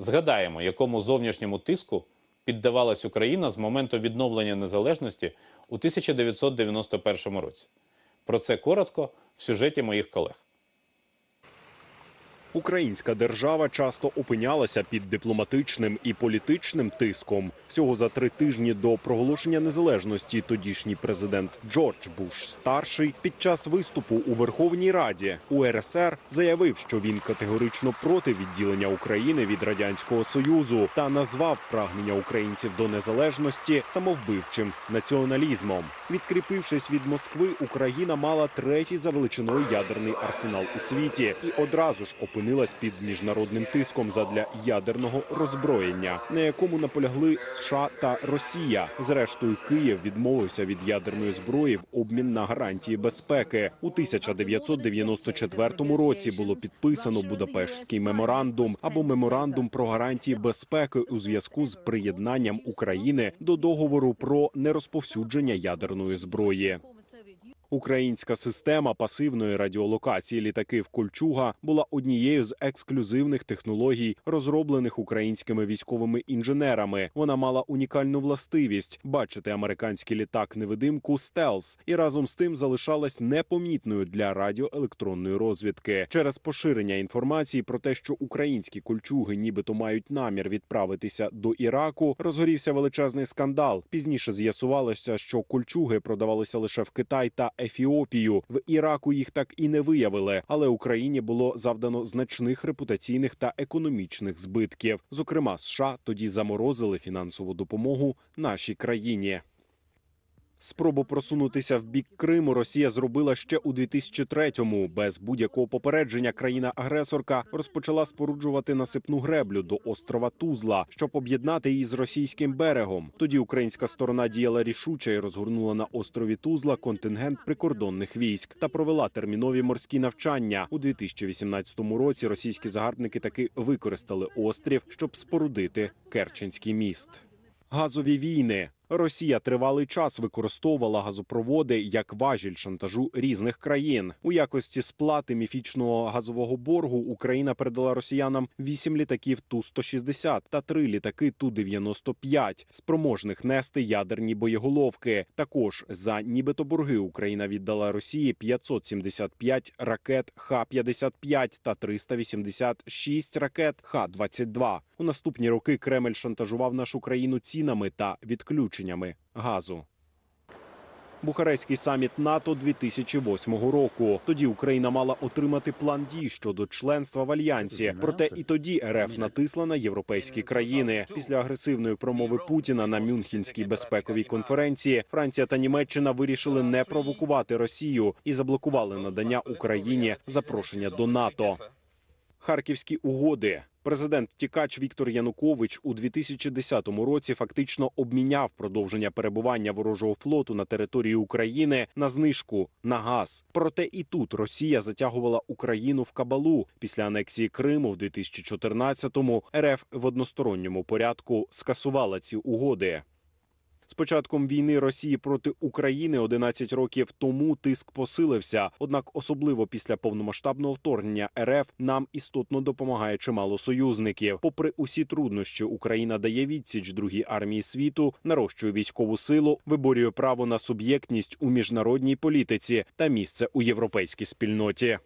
Згадаємо, якому зовнішньому тиску піддавалась Україна з моменту відновлення незалежності у 1991 році. Про це коротко в сюжеті моїх колег. Українська держава часто опинялася під дипломатичним і політичним тиском. Всього за три тижні до проголошення незалежності тодішній президент Джордж Буш старший під час виступу у Верховній Раді УРСР заявив, що він категорично проти відділення України від радянського союзу та назвав прагнення українців до незалежності самовбивчим націоналізмом. Відкріпившись від Москви, Україна мала третій за величиною ядерний арсенал у світі і одразу ж опинилась під міжнародним тиском задля ядерного роззброєння, на якому наполягли США та Росія. Зрештою, Київ відмовився від ядерної зброї в обмін на гарантії безпеки. У 1994 році було підписано Будапештський меморандум або меморандум про гарантії безпеки у зв'язку з приєднанням України до договору про нерозповсюдження ядерної зброї. Українська система пасивної радіолокації літаків Кольчуга була однією з ексклюзивних технологій, розроблених українськими військовими інженерами. Вона мала унікальну властивість бачити американський літак невидимку стелс і разом з тим залишалась непомітною для радіоелектронної розвідки через поширення інформації про те, що українські кольчуги нібито мають намір відправитися до Іраку. Розгорівся величезний скандал. Пізніше з'ясувалося, що кольчуги продавалися лише в Китай та Ефіопію. В Іраку їх так і не виявили, але Україні було завдано значних репутаційних та економічних збитків. Зокрема, США тоді заморозили фінансову допомогу нашій країні. Спробу просунутися в бік Криму Росія зробила ще у 2003-му. Без будь-якого попередження країна-агресорка розпочала споруджувати насипну греблю до острова Тузла, щоб об'єднати її з російським берегом. Тоді українська сторона діяла рішуче і розгорнула на острові Тузла контингент прикордонних військ та провела термінові морські навчання. У 2018 році російські загарбники таки використали острів, щоб спорудити Керченський міст. Газові війни. Росія тривалий час використовувала газопроводи як важіль шантажу різних країн. У якості сплати міфічного газового боргу Україна передала росіянам 8 літаків Ту-160 та 3 літаки Ту-95, спроможних нести ядерні боєголовки. Також за нібито борги Україна віддала Росії 575 ракет Х-55 та 386 ракет Х-22. У наступні роки Кремль шантажував нашу країну цінами та відключеннями газу. Бухарестський саміт НАТО 2008 року. Тоді Україна мала отримати план дій щодо членства в альянсі. Проте і тоді РФ натисла на європейські країни. Після агресивної промови Путіна на Мюнхенській безпековій конференції Франція та Німеччина вирішили не провокувати Росію і заблокували надання Україні запрошення до НАТО. Харківські угоди. Президент Тікач Віктор Янукович у 2010 році фактично обміняв продовження перебування ворожого флоту на території України на знижку на газ. Проте і тут Росія затягувала Україну в кабалу після анексії Криму в 2014-му РФ в односторонньому порядку скасувала ці угоди. Початком війни Росії проти України 11 років тому тиск посилився. Однак, особливо після повномасштабного вторгнення РФ нам істотно допомагає чимало союзників. Попри усі труднощі, Україна дає відсіч другій армії світу, нарощує військову силу, виборює право на суб'єктність у міжнародній політиці та місце у європейській спільноті.